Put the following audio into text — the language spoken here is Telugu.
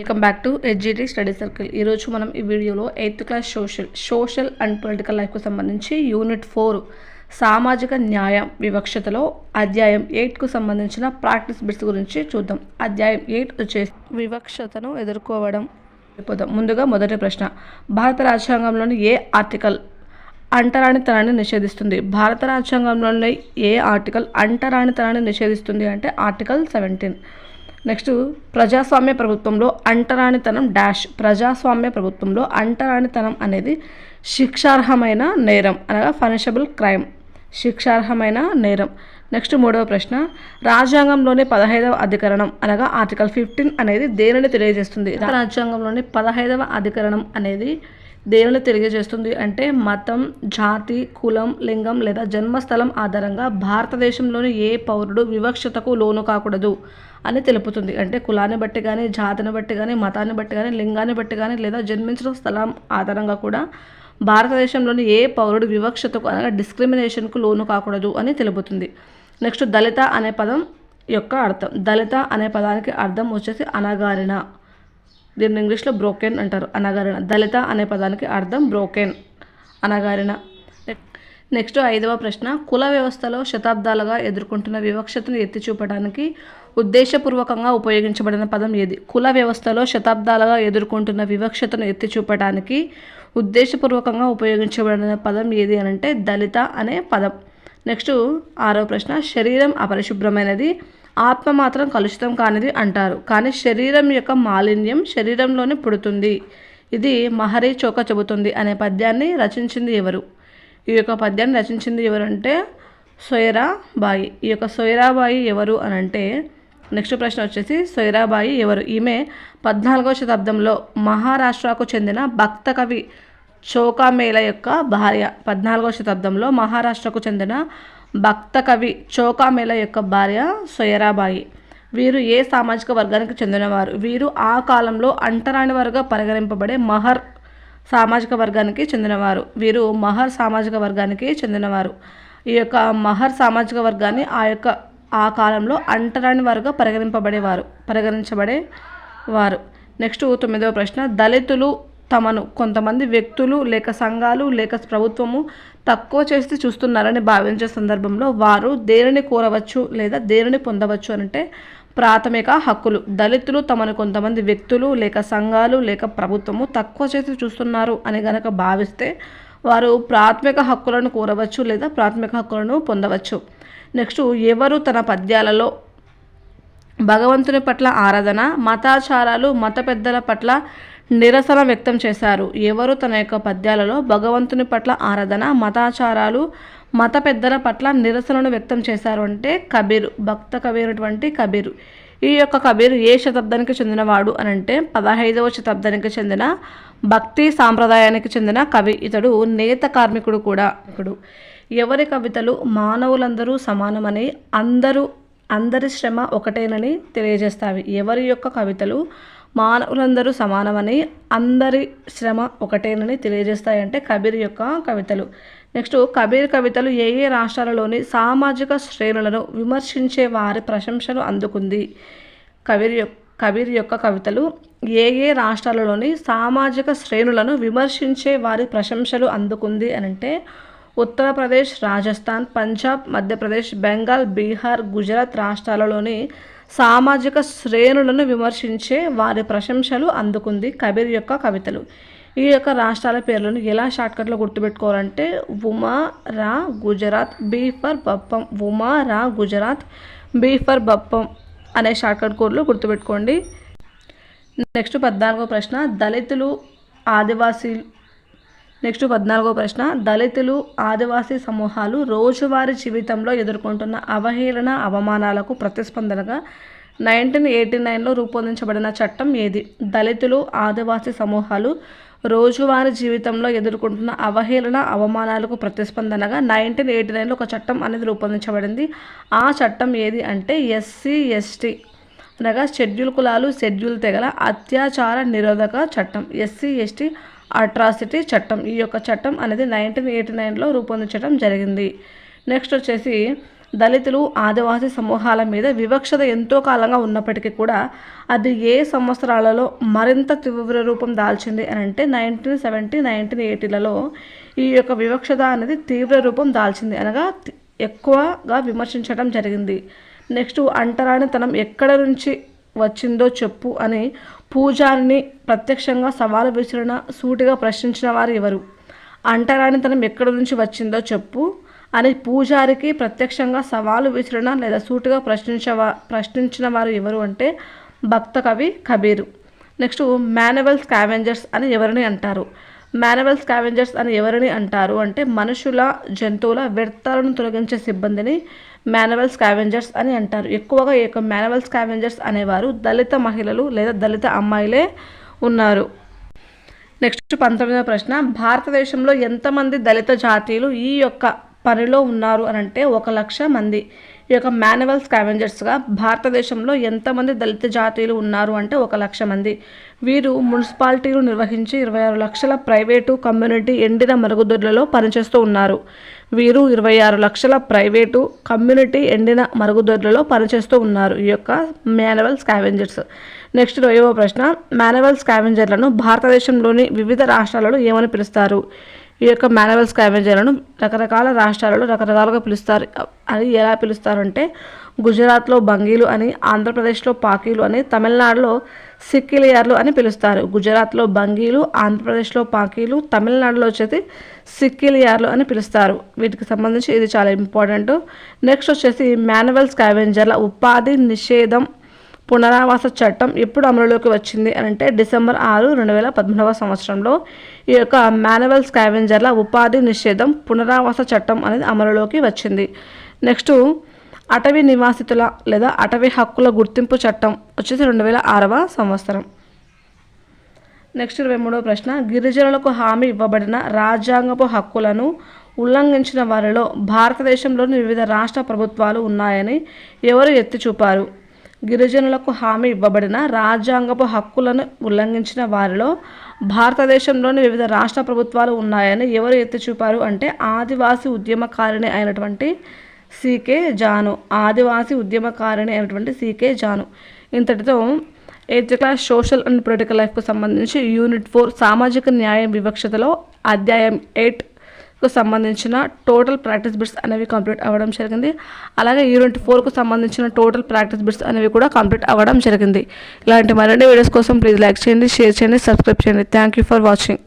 వెల్కమ్ బ్యాక్ టు ఎడ్జిటీ స్టడీ సర్కిల్ ఈరోజు మనం ఈ వీడియోలో eighth class social social and political లైఫ్కు సంబంధించి యూనిట్ ఫోర్ సామాజిక న్యాయం వివక్షతలో అధ్యాయం ఎయిట్కు సంబంధించిన ప్రాక్టీస్ బిట్స్ గురించి చూద్దాం. అధ్యాయం ఎయిట్ వచ్చేసి వివక్షతను ఎదుర్కోవడం పోదాం ముందుగా మొదటి ప్రశ్న భారత రాజ్యాంగంలోని ఏ ఆర్టికల్ అంటరానితనాన్ని నిషేధిస్తుంది? భారత రాజ్యాంగంలోని ఏ ఆర్టికల్ అంటరానితనాన్ని నిషేధిస్తుంది అంటే ఆర్టికల్ సెవెంటీన్ నెక్స్ట్ ప్రజాస్వామ్య ప్రభుత్వంలో అంటరానితనం డాష్. ప్రజాస్వామ్య ప్రభుత్వంలో అంటరానితనం అనేది శిక్షార్హమైన నేరం అనగా పనిషబుల్ క్రైమ్. శిక్షార్హమైన నేరం. నెక్స్ట్ మూడవ ప్రశ్న రాజ్యాంగంలోని పదహైదవ అధికరణం అనగా ఆర్టికల్ ఫిఫ్టీన్ అనేది దేనిని తెలియజేస్తుంది? రాజ్యాంగంలోని పదహైదవ అధికరణం అనేది దేనిని తెలియజేస్తుంది అంటే మతం జాతి కులం లింగం లేదా జన్మస్థలం ఆధారంగా భారతదేశంలోని ఏ పౌరుడు వివక్షతకు లోను కాకూడదు. అని తెలుపుతుంది. అంటే కులాన్ని బట్టి కానీ జాతిని బట్టి కానీ మతాన్ని బట్టి కానీ లింగాన్ని బట్టి కానీ లేదా జన్మించిన స్థలం ఆధారంగా కూడా భారతదేశంలోని ఏ పౌరుడు వివక్షతకు అనగా డిస్క్రిమినేషన్కు లోను కాకూడదు అని తెలుపుతుంది. నెక్స్ట్ దళిత అనే పదం యొక్క అర్థం. దళిత అనే పదానికి అర్థం వచ్చేసి అనగారిన దీన్ని ఇంగ్లీష్లో బ్రోకెన్ అంటారు. అనగారిన దళిత అనే పదానికి అర్థం బ్రోకెన్. అనగారిన నెక్స్ట్ ఐదవ ప్రశ్న కుల వ్యవస్థలో శతాబ్దాలుగా ఎదుర్కొంటున్న వివక్షతను ఎత్తి చూపడానికి ఉద్దేశపూర్వకంగా ఉపయోగించబడిన పదం ఏది? కుల వ్యవస్థలో శతాబ్దాలుగా ఎదుర్కొంటున్న వివక్షతను ఎత్తి చూపడానికి ఉద్దేశపూర్వకంగా ఉపయోగించబడిన పదం ఏది అని అంటే దళిత అనే పదం. నెక్స్ట్ ఆరో ప్రశ్న శరీరం అపరిశుభ్రమైనది ఆత్మ మాత్రం కలుషితం కానిది అంటారు. కానీ శరీరం యొక్క మాలిన్యం శరీరంలోనే పుడుతుంది. ఇది మహరీ చోక చెబుతుంది అనే పద్యాన్ని రచించింది ఎవరు? ఈ యొక్క పద్యాన్ని రచించింది ఎవరంటే సొయరాబాయి. ఈ యొక్క సొయరాబాయి ఎవరు అని అంటే నెక్స్ట్ ప్రశ్న వచ్చేసి సొయరాబాయి ఎవరు? ఈమె పద్నాలుగో శతాబ్దంలో మహారాష్ట్రకు చెందిన భక్త కవి చోకామేల యొక్క భార్య. పద్నాలుగో శతాబ్దంలో మహారాష్ట్రకు చెందిన భక్త కవి చోకామేల యొక్క భార్య సొయరాబాయి. వీరు ఏ సామాజిక వర్గానికి చెందినవారు? వీరు ఆ కాలంలో అంటరాని వారుగా పరిగణింపబడే మహర్ సామాజిక వర్గానికి చెందినవారు. వీరు మహర్ సామాజిక వర్గానికి చెందినవారు. ఈ యొక్క మహర్ సామాజిక వర్గాన్ని ఆ యొక్క ఆ కాలంలో అంటరాని వారుగా పరిగణింపబడేవారు పరిగణించబడే వారు. నెక్స్ట్ తొమ్మిదవ ప్రశ్న దళితులు తమను కొంతమంది వ్యక్తులు లేక సంఘాలు లేక ప్రభుత్వము తక్కువ చేసి చూస్తున్నారని భావించే సందర్భంలో వారు దేనిని కోరవచ్చు లేదా దేనిని పొందవచ్చు అంటే ప్రాథమిక హక్కులు. దళితులు తమను కొంతమంది వ్యక్తులు లేక సంఘాలు లేక ప్రభుత్వము తక్కువ చేసి చూస్తున్నారు అని గనక భావిస్తే వారు ప్రాథమిక హక్కులను కోరవచ్చు లేదా ప్రాథమిక హక్కులను పొందవచ్చు. నెక్స్ట్ ఎవరు తన పద్యాలలో భగవంతుని పట్ల ఆరాధన మతాచారాలు మత పెద్దల పట్ల నిరసన వ్యక్తం చేశారు. ఎవరు తన యొక్క పద్యాలలో భగవంతుని పట్ల ఆరాధన మతాచారాలు మత పెద్దల పట్ల నిరసనను వ్యక్తం చేశారు అంటే కబీరు భక్త కబీరుటువంటి కబీరు. ఈ యొక్క కబీరు ఏ శతాబ్దానికి చెందినవాడు అని అంటే పదహైదవ శతాబ్దానికి చెందిన భక్తి సాంప్రదాయానికి చెందిన కవి. ఇతడు నేత కార్మికుడు కూడా. ఇతడు ఎవరి కవితలు మానవులందరూ సమానమని అందరూ అందరి శ్రమ ఒకటేనని తెలియజేస్తావి. ఎవరి యొక్క కవితలు మానవులందరూ సమానమని అందరి శ్రమ ఒకటేనని తెలియజేస్తాయంటే కబీర్ యొక్క కవితలు. నెక్స్ట్ కబీర్ కవితలు ఏ ఏ రాష్ట్రాలలోని సామాజిక శ్రేణులను విమర్శించే వారి ప్రశంసలు అందుకుంది? కబీర్ యొక్క కబీర్ యొక్క కవితలు ఏ ఏ రాష్ట్రాలలోని సామాజిక శ్రేణులను విమర్శించే వారి ప్రశంసలు అందుకుంది అని అంటే ఉత్తరప్రదేశ్ రాజస్థాన్ పంజాబ్ మధ్యప్రదేశ్ బెంగాల్ బీహార్ గుజరాత్ రాష్ట్రాలలోని సామాజిక శ్రేణులను విమర్శించే వారి ప్రశంసలు అందుకుంది కబీర్ యొక్క కవితలు. ఈ యొక్క రాష్ట్రాల పేర్లను ఎలా షార్ట్కట్లో గుర్తుపెట్టుకోవాలంటే ఉమా రా గుజరాత్ బీ ఫర్ బప్పం ఉమా రా గుజరాత్ బీ ఫర్ బప్పం అనే షార్ట్కట్ కోడ్లు గుర్తుపెట్టుకోండి. నెక్స్ట్ పద్నాలుగో ప్రశ్న దళితులు ఆదివాసీలు నెక్స్ట్ పద్నాలుగో ప్రశ్న. దళితులు ఆదివాసీ సమూహాలు రోజువారీ జీవితంలో ఎదుర్కొంటున్న అవహేళన అవమానాలకు ప్రతిస్పందనగా నైన్టీన్ ఎయిటీ నైన్లో రూపొందించబడిన చట్టం ఏది? దళితులు ఆదివాసీ సమూహాలు రోజువారీ జీవితంలో ఎదుర్కొంటున్న అవహేళన అవమానాలకు ప్రతిస్పందనగా నైన్టీన్ ఎయిటీ నైన్లో ఒక చట్టం అనేది రూపొందించబడింది. ఆ చట్టం ఏది అంటే ఎస్సీ ఎస్టీ అనగా షెడ్యూల్ కులాలు షెడ్యూల్ తెగల అత్యాచార నిరోధక చట్టం. ఎస్సీ ఎస్టీ అట్రాసిటీ చట్టం. ఈ యొక్క చట్టం అనేది నైన్టీన్ ఎయిటీ నైన్లో రూపొందించడం జరిగింది. నెక్స్ట్ వచ్చేసి దళితులు ఆదివాసీ సమూహాల మీద వివక్షత ఎంతో కాలంగా ఉన్నప్పటికీ కూడా అది ఏ సంవత్సరాలలో మరింత తీవ్ర రూపం దాల్చింది అని అంటే నైన్టీన్ సెవెంటీ నైన్టీన్ ఎయిటీలలో ఈ యొక్క వివక్షత అనేది తీవ్ర రూపం దాల్చింది అనగా ఎక్కువగా విమర్శించడం జరిగింది. నెక్స్ట్ అంటరానితనం ఎక్కడ నుంచి వచ్చిందో చెప్పు అని పూజారిని ప్రత్యక్షంగా సవాలు విసిరిన సూటిగా ప్రశ్నించిన వారు ఎవరు? అంటరానితనం ఎక్కడి నుంచి వచ్చిందో చెప్పు అని పూజారికి ప్రత్యక్షంగా సవాలు విసిరిన లేదా సూటిగా ప్రశ్నించవా ప్రశ్నించిన వారు ఎవరు అంటే భక్త కవి కబీరు. నెక్స్ట్ మాన్యువల్ స్కావెంజర్స్ అని ఎవరిని అంటారు? మానవల్ స్కావెంజర్స్ అని ఎవరిని అంటారు అంటే మనుషుల జంతువుల వ్యర్థాలను తొలగించే సిబ్బందిని మానవల్ స్కావెంజర్స్ అని అంటారు. ఎక్కువగా ఈ యొక్క మానవల్ స్కావెంజర్స్ అనేవారు దళిత మహిళలు లేదా దళిత అమ్మాయిలే ఉన్నారు. నెక్స్ట్ పంతొమ్మిదవ ప్రశ్న భారతదేశంలో ఎంతమంది దళిత జాతీయులు ఈ యొక్క పనిలో ఉన్నారు అని అంటే ఒక లక్ష మంది. ఈ యొక్క మాన్యువల్ స్కావెంజర్స్గా భారతదేశంలో ఎంతమంది దళిత జాతీయులు ఉన్నారు అంటే ఒక లక్ష మంది. వీరు మున్సిపాలిటీలు నిర్వహించి ఇరవై ఆరు లక్షల ప్రైవేటు కమ్యూనిటీ ఎండిన మరుగుదొడ్లలో పనిచేస్తూ ఉన్నారు. వీరు ఇరవై ఆరు లక్షల ప్రైవేటు కమ్యూనిటీ ఎండిన మరుగుదొడ్లలో పనిచేస్తూ ఉన్నారు ఈ యొక్క మాన్యువల్ స్కావెంజర్స్. నెక్స్ట్ ఇరవయవ ప్రశ్న మాన్యువల్ స్కావెంజర్లను భారతదేశంలోని వివిధ రాష్ట్రాలలో ఏమని పిలుస్తారు? ఈ యొక్క మాన్యువల్ స్కావెంజర్లను రకరకాల రాష్ట్రాలలో రకరకాలుగా పిలుస్తారు. అది ఎలా పిలుస్తారు అంటే గుజరాత్లో బంగీలు అని ఆంధ్రప్రదేశ్లో పాకీలు అని తమిళనాడులో సిక్కిలియర్లు అని పిలుస్తారు. గుజరాత్లో బంగీలు ఆంధ్రప్రదేశ్లో పాకీలు తమిళనాడులో వచ్చేసి సిక్కిలియర్లు అని పిలుస్తారు. వీటికి సంబంధించి ఇది చాలా ఇంపార్టెంట్. నెక్స్ట్ వచ్చేసి మాన్యువల్ స్కావెంజర్ల ఉపాధి నిషేధం పునరావాస చట్టం ఎప్పుడు అమలులోకి వచ్చింది అని అంటే డిసెంబర్ ఆరు రెండు వేల పద్మూడవ సంవత్సరంలో ఈ యొక్క మాన్యువల్ స్కావెంజర్ల ఉపాధి నిషేధం పునరావాస చట్టం అనేది అమలులోకి వచ్చింది. నెక్స్ట్ అటవీ నివాసితుల లేదా అటవీ హక్కుల గుర్తింపు చట్టం వచ్చేసి రెండు వేల ఆరవ సంవత్సరం. నెక్స్ట్ ఇరవై మూడవ ప్రశ్న గిరిజనులకు హామీ ఇవ్వబడిన రాజ్యాంగపు హక్కులను ఉల్లంఘించిన వారిలో భారతదేశంలోని వివిధ రాష్ట్ర ప్రభుత్వాలు ఉన్నాయని ఎవరు ఎత్తి చూపారు గిరిజనులకు హామీ ఇవ్వబడిన రాజ్యాంగపు హక్కులను ఉల్లంఘించిన వారిలో భారతదేశంలోని వివిధ రాష్ట్ర ప్రభుత్వాలు ఉన్నాయని ఎవరు ఎత్తి చూపారు అంటే ఆదివాసీ ఉద్యమకారిణి అయినటువంటి సీకే జాను. ఆదివాసీ ఉద్యమకారిణి అయినటువంటి సీకే జాను. ఇంతటితో eighth class social and political లైఫ్కు సంబంధించి యూనిట్ ఫోర్ సామాజిక న్యాయం వివక్షతలో అధ్యాయం ఎయిట్ సంబంధించిన టోటల్ ప్రాక్టీస్ బిట్స్ అనేవి కంప్లీట్ అవ్వడం జరిగింది. అలాగే యూనిట్ ఫోర్కు సంబంధించిన టోటల్ ప్రాక్టీస్ బిట్స్ అనేవి కూడా కంప్లీట్ అవ్వడం జరిగింది. ఇలాంటి మరిన్ని వీడియోస్ కోసం ప్లీజ్ లైక్ చేయండి షేర్ చేయండి సబ్స్క్రైబ్ చేయండి. Thank you for watching